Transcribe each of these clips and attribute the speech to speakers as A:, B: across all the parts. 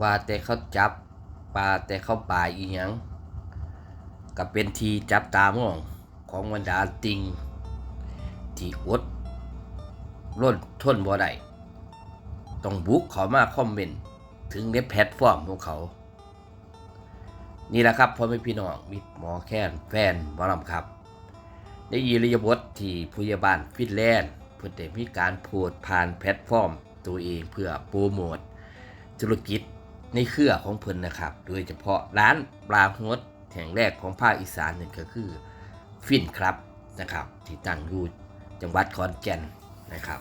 A: ว่าแต่เขาจับปลาแต่เขาป่าอีหยังก็เป็นทีจับตามองของบรรดาติง ที่อดร่นทนบ่ได้ต้องบุกเขามาคอมเมนต์ถึงในแพลตฟอร์มของเขา นี่แหละครับพ่อแม่พี่น้องมิตรหมอแค้นแฟนหมอลำครับในยีริยบทที่พยาบาลฟินแลนด์เพื่อได้มีการโพสต์ผ่านแพลตฟอร์มตัวเองเพื่อโปรโมทธุรกิจ ในเครือของเพิ่นนะครับ โดยเฉพาะร้านปลาฮดแห่งแรกของภาคอีสานนี่นก็คือฟินครับนะครับ ที่ตั้งอยู่จังหวัดขอนแก่นนะครับ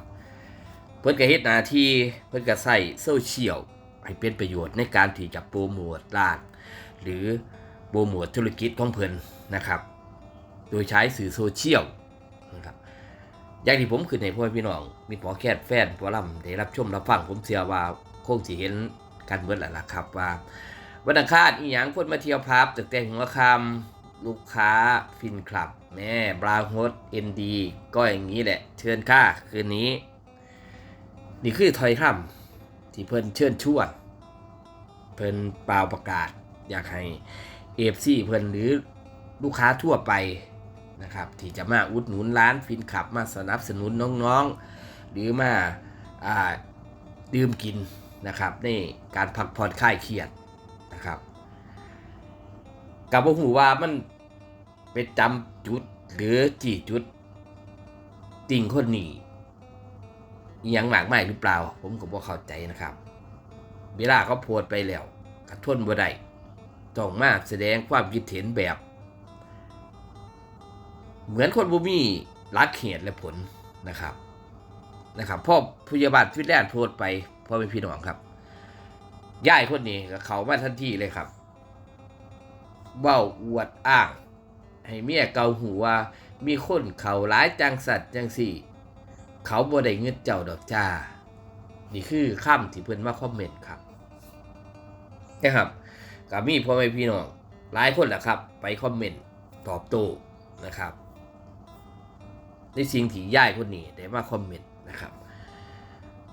A: เพิ่นก็เฮ็ดหน้าที่เพิ่นก็ใส่โซเชียลให้เป็นประโยชน์ในการที่จะโปรโมทร้าน หรือโปรโมทธุรกิจของเพิ่นนะครับ โดยใช้สื่อโซเชียลนะครับอย่างที่ผมขึ้นในพ่อพี่น้องมีหมอแคทแฟนพอลำได้รับชมรับฟังผมเชื่อว่าคงสิเห็น กันเบิดแหละล่ะครับว่าวันอังคารอีหยังคนมาเที่ยวพับตึกแต่งหัวคำลูกค้าฟินคลับ แม่บราวน์โฮสเอ็นดีก็อย่างนี้แหละ เชิญค่าคืนนี้ นี่คือถอยคำที่เพิ่นเชิญชวนเพิ่นเปล่าประกาศ อยากให้เอฟซีเพิ่นหรือลูกค้าทั่วไปนะครับที่จะมาอุดหนุนร้านฟินขับมาสนับสนุนน้องๆ หรือมาอ่าดื่มกิน นะครับในการพักผ่อนคลายเครียดนะครับกับหูว่ามันเป็นจำจุดหรือจีจุดติงคนนี้อหยังหมากไม่หรือเปล่า ผมก็บ่เข้าใจนะครับ เวลาเขาโพสต์ไปแล้วกระทนบ่ได้ต้องมาแสดงความคิดเห็นแบบ เหมือนคนบ่มีรักเหตุและผลนะครับนะครับพ่อพยาบาลฟินแลนด์โพสต์ไป พ่อเป็นพี่น้องครับย่ายคนนี้ก็เขามาทันทีเลยครับเบ้าอวดอ้าง ให้เมียเกาหูว่า มีคนเขาร้ายจังสัตว์จังสี่ เขาบ่ได้เงินเจ้าดอกจ้า นี่คือคำที่เพิ่นมาคอมเมนต์ครับนะครับก็มีพ่อแม่พี่น้องหลายคนแหละครับ ไปคอมเมนต์ตอบโต้นะครับในสิ่งที่ย่ายคนนี้ได้มาคอมเมนต์นะครับ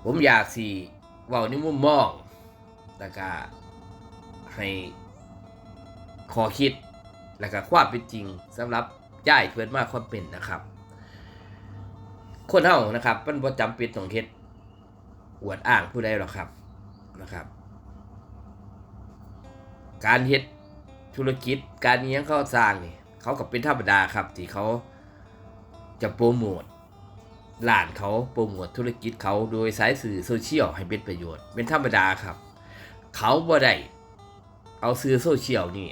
A: ผมอยากสิ เว้าในมุมมองแล้วก็ให้ขอคิดแล้วก็ความเป็นจริงสำหรับย่ายเพื่อนมากคอมเมนนะครับคนเฮานะครับมันบ่จำเป็นต้องเฮ็ดอวดอ้างผู้ใดหรอกครับนะครับ การเฮ็ดธุรกิจการเลี้ยงเขาสร้างนี่เขาก็เป็นธรรมดาครับ ที่เขาจะโปรโมท ร้านเขาโปรโมทธุรกิจเขาโดยสายสื่อโซเชียลให้เป็นประโยชน์ เป็นธรรมดาครับ เขาบ่ได้เอาสื่อโซเชียลนี่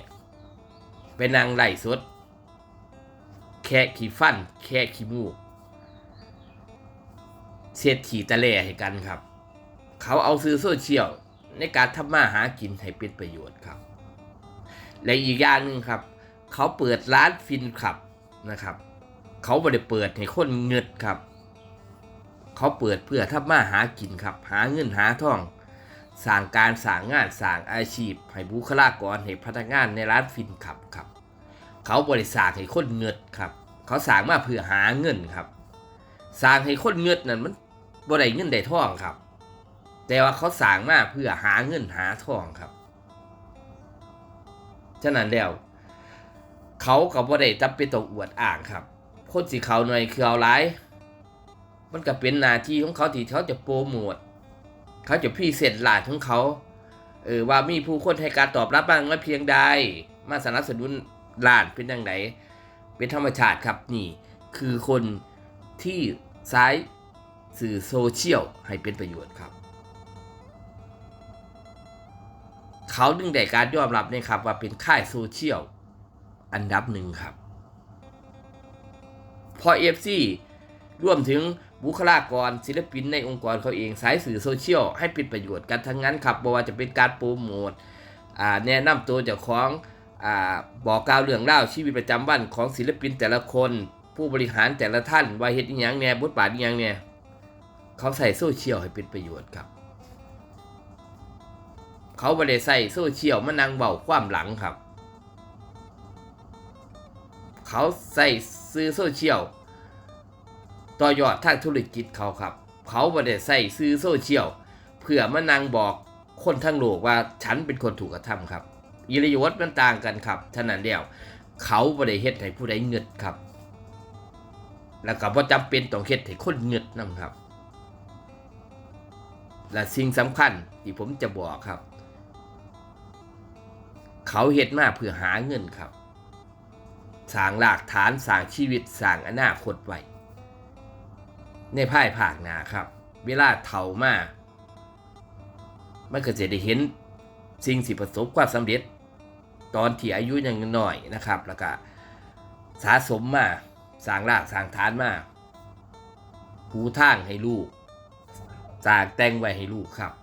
A: เป็นนางไล่สด แค่ขี้ฟัน แค่ขี้มูกเสียดถีตะแล่ให้กันครับ เขาเอาซื้อโซเชียลในการทำมาหากินให้เป็นประโยชน์ครับ และอีกอย่างหนึ่งครับ เขาเปิดร้านฟินขับนะครับ เขาไม่ได้เปิดให้คนเงิดครับ เขาเปิดเพื่อทำมาหากินครับ หาเงินหาทองสร้างการสร้างงานสร้างอาชีพ ให้บุคลากรให้พนักงานในร้านฟินขับครับ เขาบริสร้างให้คนเงิดครับ เขาสร้างมาเพื่อหาเงินครับสร้างให้คนเงินนั่นมันบ่ได้เงินได้ทองครับ แต่ว่าเขาสร้างมาเพื่อหาเงินหาทองครับฉะนั้นแล้วเขาก็บ่ได้จำเป็นต้อวดอ้างครับ คนสิเขาหน่อยคือเอาหลาย มันก็เป็นหน้าที่ของเขาที่เขาจะโปรโมทเขาจะพรีเซนต์ร้านของเขาเออว่ามีผู้คนให้การตอบรับบ้างไม่เพียงใดมาสนับสนุนร้านเป็นอย่างไรเป็นธรรมชาติครับนี่ คือคนที่ใช้สื่อโซเชียลให้เป็นประโยชน์ครับ เขาดึงได้การยอมรับเนี่ยครับว่าเป็นค่ายโซเชียลอันดับหนึ่งครับ พอเอฟซีรวมถึง บุคลากรศิลปินในองค์กรเขาเองสายสื่อโซเชียลให้เป็นประโยชน์กันทั้งนั้นครับบ่ว่าจะเป็นการโปรโมทแนะนำตัวเจ้าของอบอกกล่าวเรื่องเล่าชีวิตประจำวันของศิลปินแต่ละคน ผู้บริหารแต่ละท่านว่าเฮ็ดอีหยังเนี่ยบทบาทอีหยังเนี่ยเขาใส่โซเชียลให้เป็นประโยชน์ครับ เขาไม่ได้ใส่โซเชียลมานั่งเบาความหลังครับ เขาใส่ซื้อโซเชียล ต่อยอดทางธุรกิจเขาครับ เขาไ่ได้ใส่ซื้อโซเชียลเพื่อมานั่งบอกคนทั้งโลกว่าฉันเป็นคนถูกกระทำครับอิริยาบถมันต่างกันครับฉะนั้นเดียวเขาบ่ได้เฮ็ดให้ผู้ใดเงิดครับ แล้วก็บ่จำเป็นต้องเฮ็ดให้คนเงิดนํครับ และสิ่งสำคัญที่ผมจะบอกครับ เขาเฮ็ดมาเพื่อหาเงินครับสร้างรากฐานสร้างชีวิตสร้างอนาคตไว้ ในภายภาคหน้าครับ เวลาเฒ่ามามันก็จะได้เห็นสิ่งสิประสบความสำเร็จ ตอนที่อายุยังน้อยนะครับ แล้วก็สะสมมาสร้างรากสร้างฐานมาปูทางให้ลูกสร้างแต่งไว้ให้ลูกครับ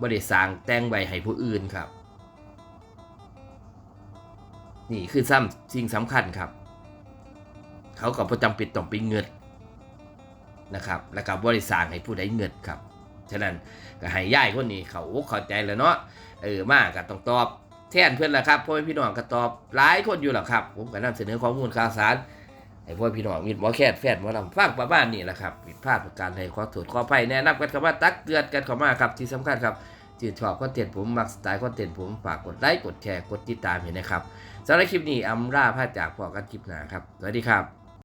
A: บ่ได้สร้างแต่งไว้ให้ผู้อื่นครับ นี่คือซ้ำสิ่งสำคัญครับ เขาก็ประจำเป็นต้องไปเงินนะครับ แล้วก็บริสร้างให้ผู้ใดเงินครับ ฉะนั้นก็ให้ย่ายคนนี้เขาเข้าใจแล้วเนาะเออมากก็ต้องตอบแทนเพื่อนละครับพ่อแม่พี่น้องก็ตอบหลายคนอยู่หรอกครับ ผมก็นำเสนอข้อมูลข่าวสารให้พ่อพี่น้องมีหมอแคทแฟนหมอลำฟังประมาณนี้แหละครับผิดพลาดประการใดขอโทษขออภัยแนะนำกันคำว่าตักเตือนกันเข้ามาครับที่สำคัญครับชื่ชอบคอนเทนต์ผม มักสไตล์คอนเทนต์ผม ฝากกดไลค์กดแชร์กดติดตามเห็นนะครับสำหรับคลิปนี้อำลาพาจากพอกันคลิปหนาครับ สวัสดีครับ